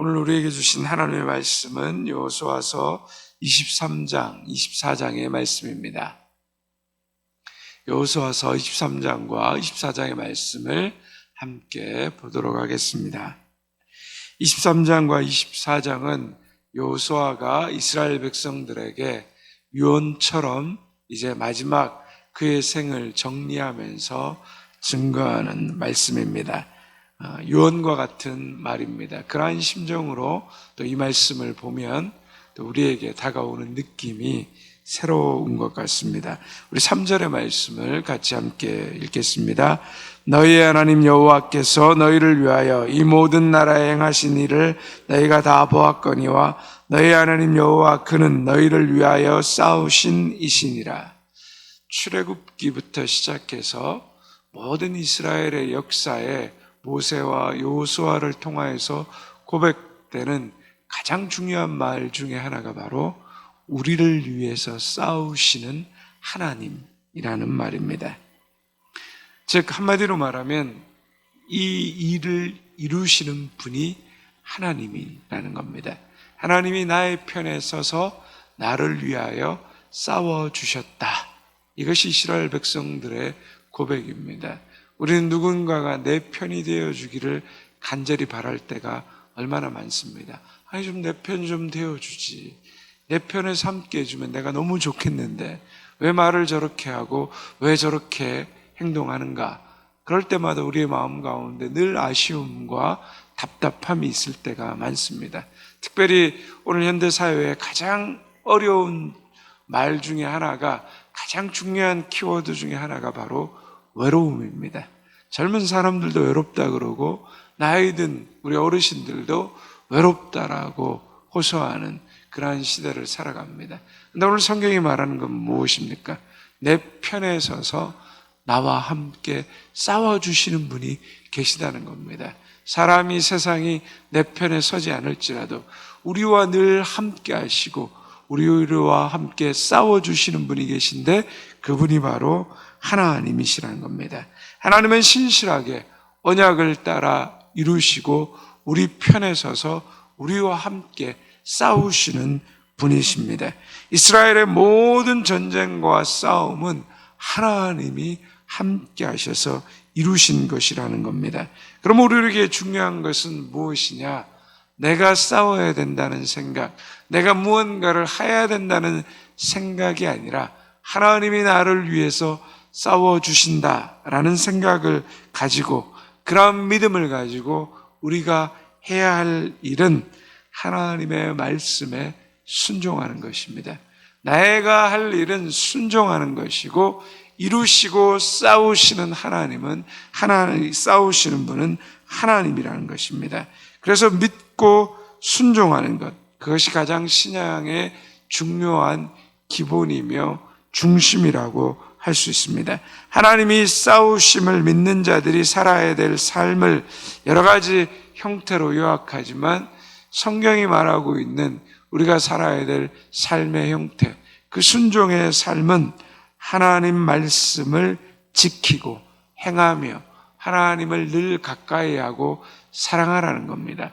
오늘 우리에게 주신 하나님의 말씀은 여호수아서 23장, 24장의 말씀입니다. 여호수아서 23장과 24장의 말씀을 함께 보도록 하겠습니다. 23장과 24장은 여호수아가 이스라엘 백성들에게 유언처럼 이제 마지막 그의 생을 정리하면서 증거하는 말씀입니다. 어, 유언과 같은 말입니다. 그러한 심정으로 또 이 말씀을 보면 또 우리에게 다가오는 느낌이 새로운 것 같습니다. 우리 3절의 말씀을 같이 함께 읽겠습니다. 너희의 하나님 여호와께서 너희를 위하여 이 모든 나라에 행하신 일을 너희가 다 보았거니와 너희 하나님 여호와 그는 너희를 위하여 싸우신 이시니라. 출애굽기부터 시작해서 모든 이스라엘의 역사에 모세와 요수아를 통하여서 고백되는 가장 중요한 말 중에 하나가 바로 우리를 위해서 싸우시는 하나님이라는 말입니다. 즉 한마디로 말하면 이 일을 이루시는 분이 하나님이라는 겁니다. 하나님이 나의 편에 서서 나를 위하여 싸워 주셨다. 이것이 이스라엘 백성들의 고백입니다. 우리는 누군가가 내 편이 되어 주기를 간절히 바랄 때가 얼마나 많습니다. 아니 좀 내 편 좀 되어 주지. 내 편에 삼게 해주면 내가 너무 좋겠는데 왜 말을 저렇게 하고 왜 저렇게 행동하는가? 그럴 때마다 우리의 마음 가운데 늘 아쉬움과 답답함이 있을 때가 많습니다. 특별히 오늘 현대 사회에 가장 어려운 말 중에 하나가 가장 중요한 키워드 중에 하나가 바로 외로움입니다. 젊은 사람들도 외롭다 그러고 나이 든 우리 어르신들도 외롭다라고 호소하는 그러한 시대를 살아갑니다. 근데 오늘 성경이 말하는 건 무엇입니까? 내 편에 서서 나와 함께 싸워주시는 분이 계시다는 겁니다. 사람이 세상이 내 편에 서지 않을지라도 우리와 늘 함께 하시고 우리와 함께 싸워주시는 분이 계신데 그분이 바로 하나님이시라는 겁니다. 하나님은 신실하게 언약을 따라 이루시고 우리 편에 서서 우리와 함께 싸우시는 분이십니다. 이스라엘의 모든 전쟁과 싸움은 하나님이 함께 하셔서 이루신 것이라는 겁니다. 그럼 우리에게 중요한 것은 무엇이냐? 내가 싸워야 된다는 생각, 내가 무언가를 해야 된다는 생각이 아니라 하나님이 나를 위해서 싸워주신다라는 생각을 가지고 그런 믿음을 가지고 우리가 해야 할 일은 하나님의 말씀에 순종하는 것입니다. 내가 할 일은 순종하는 것이고 이루시고 싸우시는 하나님은 하나님 싸우시는 분은 하나님이라는 것입니다. 그래서 믿고 순종하는 것 그것이 가장 신앙의 중요한 기본이며 중심이라고 할 수 있습니다. 하나님이 싸우심을 믿는 자들이 살아야 될 삶을 여러 가지 형태로 요약하지만 성경이 말하고 있는 우리가 살아야 될 삶의 형태, 그 순종의 삶은 하나님 말씀을 지키고 행하며 하나님을 늘 가까이 하고 사랑하라는 겁니다.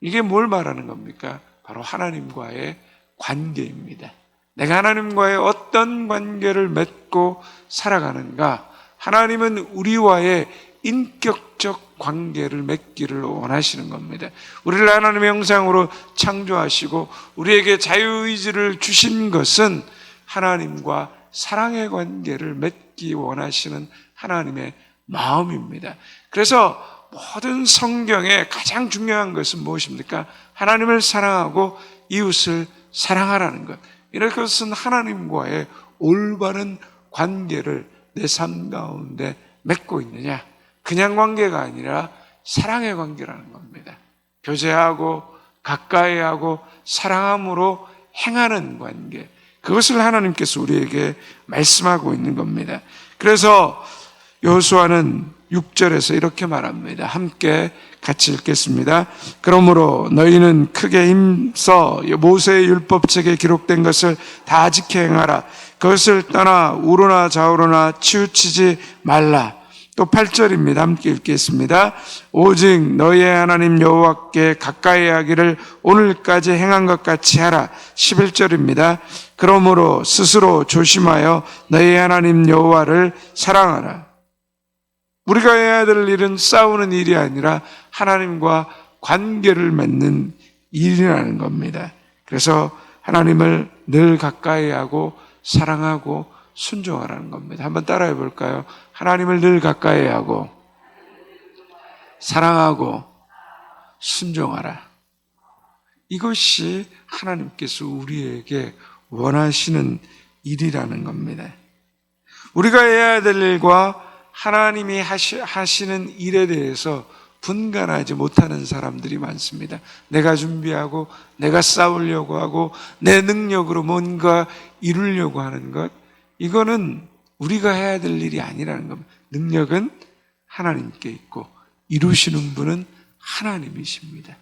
이게 뭘 말하는 겁니까? 바로 하나님과의 관계입니다. 내가 하나님과의 어떤 관계를 맺고 살아가는가? 하나님은 우리와의 인격적 관계를 맺기를 원하시는 겁니다. 우리를 하나님의 형상으로 창조하시고 우리에게 자유의지를 주신 것은 하나님과 사랑의 관계를 맺기 원하시는 하나님의 마음입니다. 그래서 모든 성경의 가장 중요한 것은 무엇입니까? 하나님을 사랑하고 이웃을 사랑하라는 것. 이런 것은 하나님과의 올바른 관계를 내 삶 가운데 맺고 있느냐? 그냥 관계가 아니라 사랑의 관계라는 겁니다. 교제하고 가까이 하고 사랑함으로 행하는 관계. 그것을 하나님께서 우리에게 말씀하고 있는 겁니다. 그래서 여호수아는 6절에서 이렇게 말합니다. 함께 같이 읽겠습니다. 그러므로 너희는 크게 힘써 모세의 율법책에 기록된 것을 다 지켜 행하라. 그것을 떠나 우로나 좌우로나 치우치지 말라. 또 8절입니다. 함께 읽겠습니다. 오직 너희의 하나님 여호와께 가까이 하기를 오늘까지 행한 것 같이 하라. 11절입니다. 그러므로 스스로 조심하여 너희의 하나님 여호와를 사랑하라. 우리가 해야 될 일은 싸우는 일이 아니라 하나님과 관계를 맺는 일이라는 겁니다. 그래서 하나님을 늘 가까이 하고 사랑하고 순종하라는 겁니다. 한번 따라해 볼까요? 하나님을 늘 가까이 하고 사랑하고 순종하라. 이것이 하나님께서 우리에게 원하시는 일이라는 겁니다. 우리가 해야 될 일과 하나님이 하시, 하시는 일에 대해서 분간하지 못하는 사람들이 많습니다. 내가 준비하고, 내가 싸우려고 하고, 내 능력으로 뭔가 이루려고 하는 것, 이거는 우리가 해야 될 일이 아니라는 겁니다. 능력은 하나님께 있고, 이루시는 분은 하나님이십니다.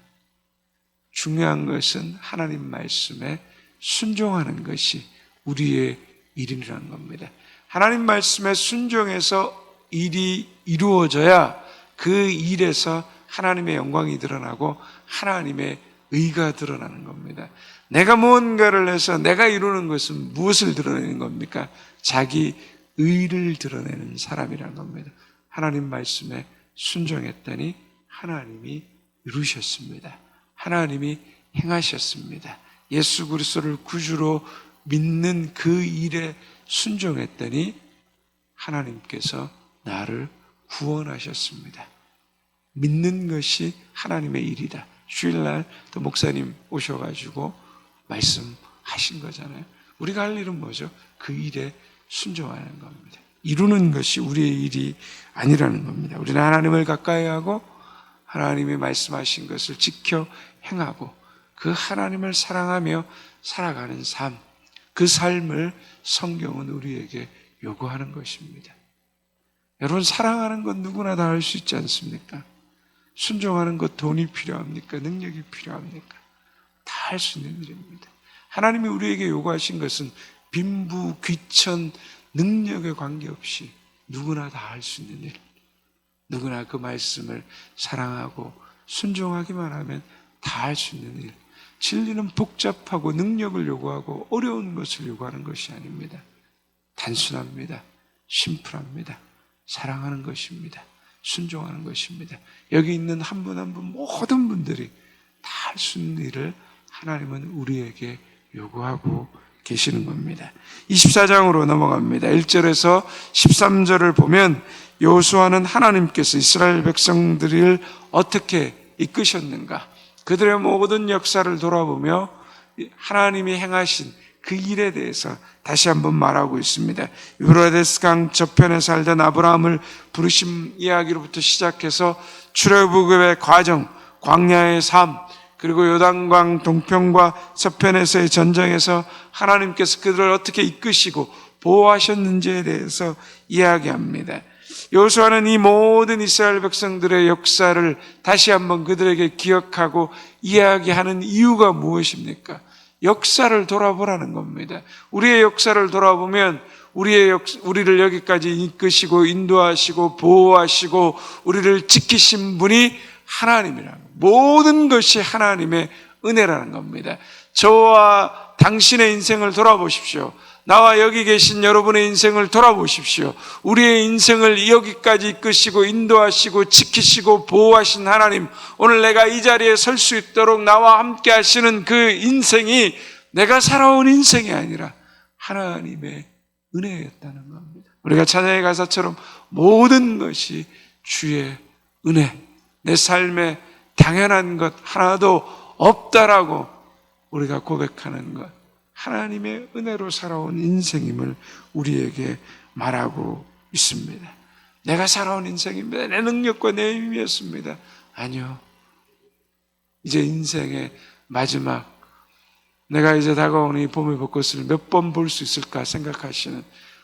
중요한 것은 하나님 말씀에 순종하는 것이 우리의 일이라는 겁니다. 하나님 말씀에 순종해서 일이 이루어져야 그 일에서 하나님의 영광이 드러나고 하나님의 의가 드러나는 겁니다. 내가 무언가를 해서 내가 이루는 것은 무엇을 드러내는 겁니까? 자기 의를 드러내는 사람이라는 겁니다. 하나님 말씀에 순종했더니 하나님이 이루셨습니다. 하나님이 행하셨습니다. 예수 그리스도를 구주로 믿는 그 일에 순종했더니 하나님께서 나를 구원하셨습니다. 믿는 것이 하나님의 일이다. 주일날 또 목사님 오셔가지고 말씀하신 거잖아요. 우리가 할 일은 뭐죠? 그 일에 순종하는 겁니다. 이루는 것이 우리의 일이 아니라는 겁니다. 우리는 하나님을 가까이 하고 하나님이 말씀하신 것을 지켜 행하고 그 하나님을 사랑하며 살아가는 삶, 그 삶을 성경은 우리에게 요구하는 것입니다. 여러분, 사랑하는 건 누구나 다 할 수 있지 않습니까? 순종하는 것 돈이 필요합니까? 능력이 필요합니까? 다 할 수 있는 일입니다. 하나님이 우리에게 요구하신 것은 빈부, 귀천, 능력에 관계없이 누구나 다 할 수 있는 일. 누구나 그 말씀을 사랑하고 순종하기만 하면 다 할 수 있는 일. 진리는 복잡하고 능력을 요구하고 어려운 것을 요구하는 것이 아닙니다. 단순합니다. 심플합니다. 사랑하는 것입니다. 순종하는 것입니다. 여기 있는 한 분 한 분 모든 분들이 다 할 수 있는 일을 하나님은 우리에게 요구하고 계시는 겁니다. 24장으로 넘어갑니다. 1절에서 13절을 보면 여호수아는 하나님께서 이스라엘 백성들을 어떻게 이끄셨는가? 그들의 모든 역사를 돌아보며 하나님이 행하신 그 일에 대해서 다시 한번 말하고 있습니다. 유브라데스 강 저편에 살던 아브라함을 부르심 이야기로부터 시작해서 출애굽의 과정, 광야의 삶, 그리고 요단강 동편과 서편에서의 전쟁에서 하나님께서 그들을 어떻게 이끄시고 보호하셨는지에 대해서 이야기합니다. 여호수아는 이 모든 이스라엘 백성들의 역사를 다시 한번 그들에게 기억하고 이야기하는 이유가 무엇입니까? 역사를 돌아보라는 겁니다. 우리의 역사를 돌아보면 우리의 역, 우리를 여기까지 이끄시고 인도하시고 보호하시고 우리를 지키신 분이 하나님이라는 모든 것이 하나님의 은혜라는 겁니다. 저와 당신의 인생을 돌아보십시오. 나와 여기 계신 여러분의 인생을 돌아보십시오. 우리의 인생을 여기까지 이끄시고 인도하시고 지키시고 보호하신 하나님, 오늘 내가 이 자리에 설 수 있도록 나와 함께 하시는 그 인생이 내가 살아온 인생이 아니라 하나님의 은혜였다는 겁니다. 우리가 찬양의 가사처럼 모든 것이 주의 은혜, 내 삶에 당연한 것 하나도 없다라고 우리가 고백하는 것. 하나님의 은혜로 살아온 인생임을 우리에게 말하고 있습니다. 내가 살아온 인생입니다. 내 능력과 내 힘이었습니다. 아니요. 이제 인생의 마지막, 내가 이제 다가오는 이 봄의 벚꽃을 몇 번 볼 수 있을까 생각하시는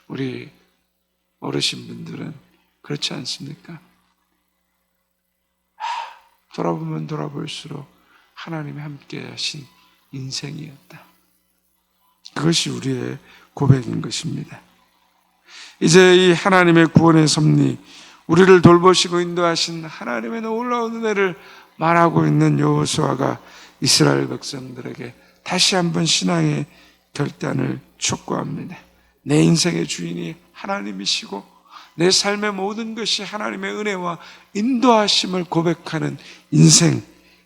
우리 어르신분들은 그렇지 않습니까? 돌아보면 돌아볼수록 하나님이 함께 하신 인생이었다. 그것이 우리의 고백인 것입니다. 이제 이 하나님의 구원의 섭리, 우리를 돌보시고 인도하신 하나님의 놀라운 은혜를 말하고 있는 여호수아가 이스라엘 백성들에게 다시 한번 신앙의 결단을 촉구합니다. 내 인생의 주인이 하나님이시고 내 삶의 모든 것이 하나님의 은혜와 인도하심을 고백하는 인생,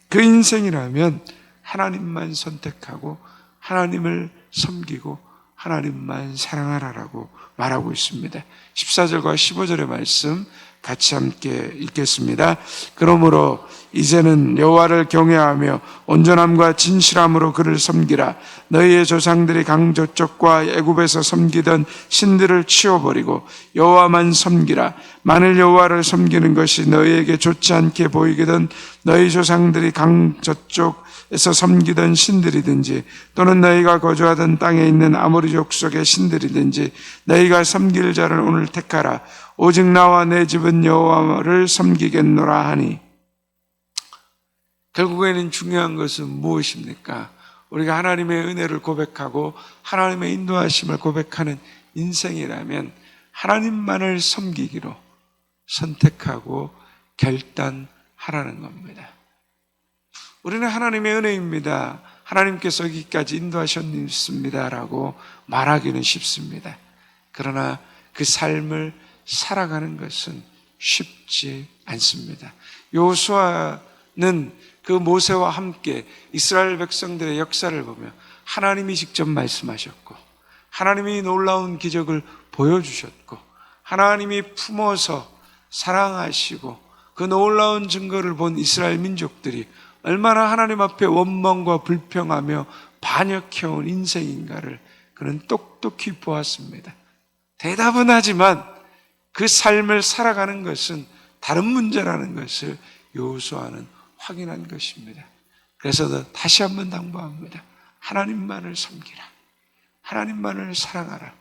그 인생이라면 하나님만 선택하고 하나님을 섬기고 하나님만 사랑하라라고 말하고 있습니다. 14절과 15절의 말씀 같이 함께 읽겠습니다. 그러므로 이제는 여호와를 경외하며 온전함과 진실함으로 그를 섬기라. 너희의 조상들이 강저쪽과 애굽에서 섬기던 신들을 치워버리고 여호와만 섬기라. 만일 여호와를 섬기는 것이 너희에게 좋지 않게 보이거든 너희 조상들이 강저쪽 에서 섬기던 신들이든지 또는 너희가 거주하던 땅에 있는 아모리 족 속의 신들이든지 너희가 섬길 자를 오늘 택하라. 오직 나와 내 집은 여호와를 섬기겠노라 하니 결국에는 중요한 것은 무엇입니까? 우리가 하나님의 은혜를 고백하고 하나님의 인도하심을 고백하는 인생이라면 하나님만을 섬기기로 선택하고 결단하라는 겁니다. 우리는 하나님의 은혜입니다. 하나님께서 여기까지 인도하셨습니다라고 말하기는 쉽습니다. 그러나 그 삶을 살아가는 것은 쉽지 않습니다. 요수아는 그 모세와 함께 이스라엘 백성들의 역사를 보며 하나님이 직접 말씀하셨고 하나님이 놀라운 기적을 보여주셨고 하나님이 품어서 사랑하시고 그 놀라운 증거를 본 이스라엘 민족들이 얼마나 하나님 앞에 원망과 불평하며 반역해온 인생인가를 그는 똑똑히 보았습니다. 대답은 하지만 그 삶을 살아가는 것은 다른 문제라는 것을 요수아는 확인한 것입니다. 그래서 다시 한번 당부합니다. 하나님만을 섬기라. 하나님만을 사랑하라.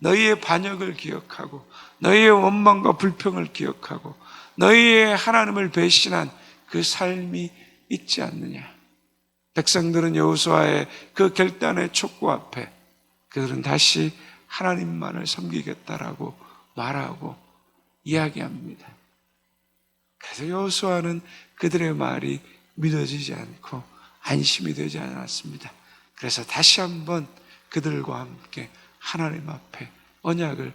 너희의 반역을 기억하고 너희의 원망과 불평을 기억하고 너희의 하나님을 배신한 그 삶이 있지 않느냐. 백성들은 여호수아의 그 결단의 촉구 앞에 그들은 다시 하나님만을 섬기겠다라고 말하고 이야기합니다. 그래서 여호수아는 그들의 말이 믿어지지 않고 안심이 되지 않았습니다. 그래서 다시 한번 그들과 함께 하나님 앞에 언약을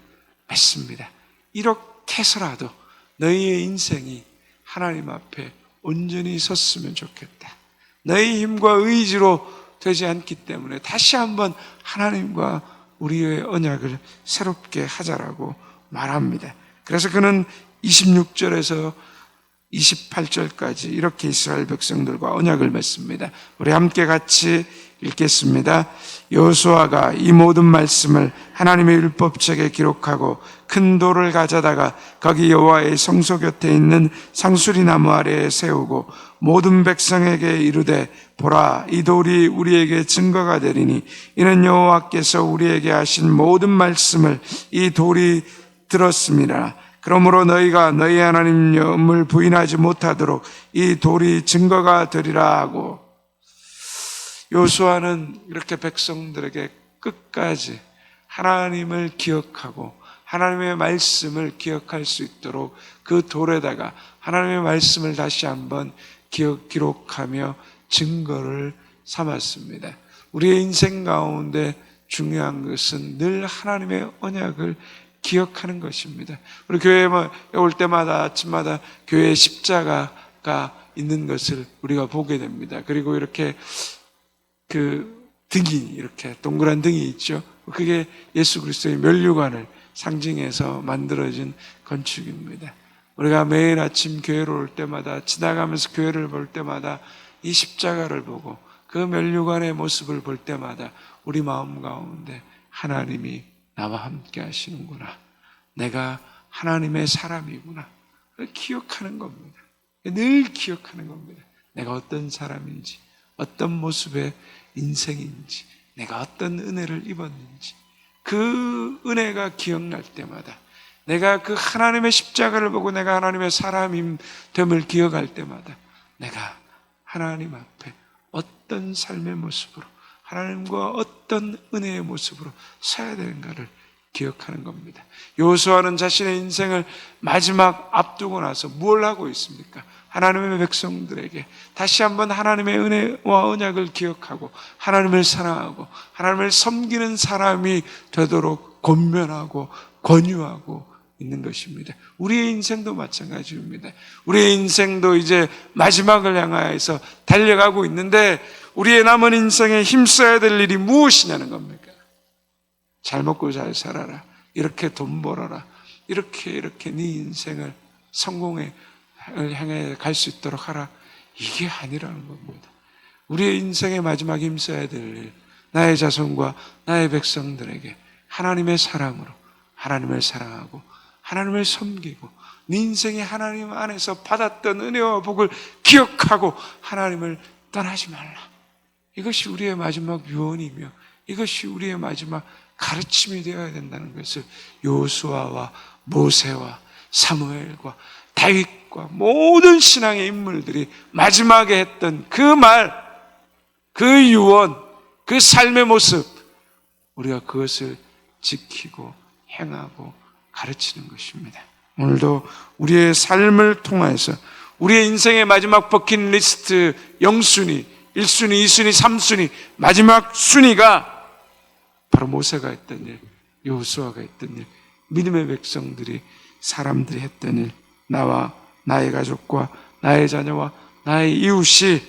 맺습니다. 이렇게 해서라도 너희의 인생이 하나님 앞에 온전히 섰으면 좋겠다. 너희 힘과 의지로 되지 않기 때문에 다시 한번 하나님과 우리의 언약을 새롭게 하자라고 말합니다. 그래서 그는 26절에서 28절까지 이렇게 이스라엘 백성들과 언약을 맺습니다. 우리 함께 같이 읽겠습니다. 여호수아가 이 모든 말씀을 하나님의 율법책에 기록하고 큰 돌을 가져다가 거기 여호와의 성소 곁에 있는 상수리 나무 아래에 세우고 모든 백성에게 이르되 보라 이 돌이 우리에게 증거가 되리니 이는 여호와께서 우리에게 하신 모든 말씀을 이 돌이 들었습니다. 그러므로 너희가 너희 하나님을 부인하지 못하도록 이 돌이 증거가 되리라 하고 요수아는 이렇게 백성들에게 끝까지 하나님을 기억하고 하나님의 말씀을 기억할 수 있도록 그 돌에다가 하나님의 말씀을 다시 한번 기억, 기록하며 증거를 삼았습니다. 우리의 인생 가운데 중요한 것은 늘 하나님의 언약을 기억하는 것입니다. 우리 교회에 올 때마다 아침마다 교회 십자가가 있는 것을 우리가 보게 됩니다. 그리고 이렇게 그 등이 이렇게 동그란 등이 있죠. 그게 예수 그리스도의 면류관을 상징해서 만들어진 건축입니다. 우리가 매일 아침 교회로 올 때마다 지나가면서 교회를 볼 때마다 이 십자가를 보고 그 면류관의 모습을 볼 때마다 우리 마음 가운데 하나님이 나와 함께 하시는구나. 내가 하나님의 사람이구나. 기억하는 겁니다. 늘 기억하는 겁니다. 내가 어떤 사람인지, 어떤 모습의 인생인지, 내가 어떤 은혜를 입었는지, 그 은혜가 기억날 때마다, 내가 그 하나님의 십자가를 보고 내가 하나님의 사람임 됨을 기억할 때마다, 내가 하나님 앞에 어떤 삶의 모습으로, 하나님과 어떤 은혜의 모습으로 서야 되는가를 기억하는 겁니다. 요수아는 자신의 인생을 마지막 앞두고 나서 뭘 하고 있습니까? 하나님의 백성들에게 다시 한번 하나님의 은혜와 언약을 기억하고 하나님을 사랑하고 하나님을 섬기는 사람이 되도록 권면하고 권유하고 있는 것입니다. 우리의 인생도 마찬가지입니다. 우리의 인생도 이제 마지막을 향하여서 달려가고 있는데 우리의 남은 인생에 힘써야 될 일이 무엇이냐는 겁니까? 잘 먹고 잘 살아라. 이렇게 돈 벌어라. 이렇게 이렇게 네 인생을 성공에 향해 갈 수 있도록 하라. 이게 아니라는 겁니다. 우리의 인생의 마지막 힘써야 될 일, 나의 자손과 나의 백성들에게 하나님의 사랑으로 하나님을 사랑하고 하나님을 섬기고 네 인생이 하나님 안에서 받았던 은혜와 복을 기억하고 하나님을 떠나지 말라. 이것이 우리의 마지막 유언이며 이것이 우리의 마지막 가르침이 되어야 된다는 것을 요수아와 모세와 사무엘과 다윗과 모든 신앙의 인물들이 마지막에 했던 그 말, 그 유언, 그 삶의 모습, 우리가 그것을 지키고 행하고 가르치는 것입니다. 오늘도 우리의 삶을 통해서 우리의 인생의 마지막 버킷리스트 0순위, 1순위, 2순위, 3순위, 마지막 순위가 바로 모세가 했던 일, 여호수아가 했던 일, 믿음의 백성들이 사람들이 했던 일, 나와 나의 가족과 나의 자녀와 나의 이웃이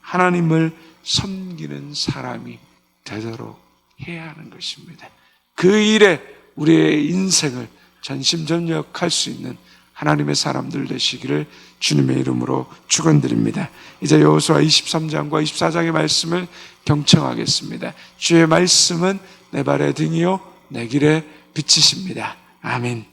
하나님을 섬기는 사람이 되도록 해야 하는 것입니다. 그 일에 우리의 인생을 전심전력할 수 있는 하나님의 사람들 되시기를 주님의 이름으로 축원드립니다. 이제 여호수아 23장과 24장의 말씀을 경청하겠습니다. 주의 말씀은 내 발의 등이요 내 길에 빛이십니다. 아멘.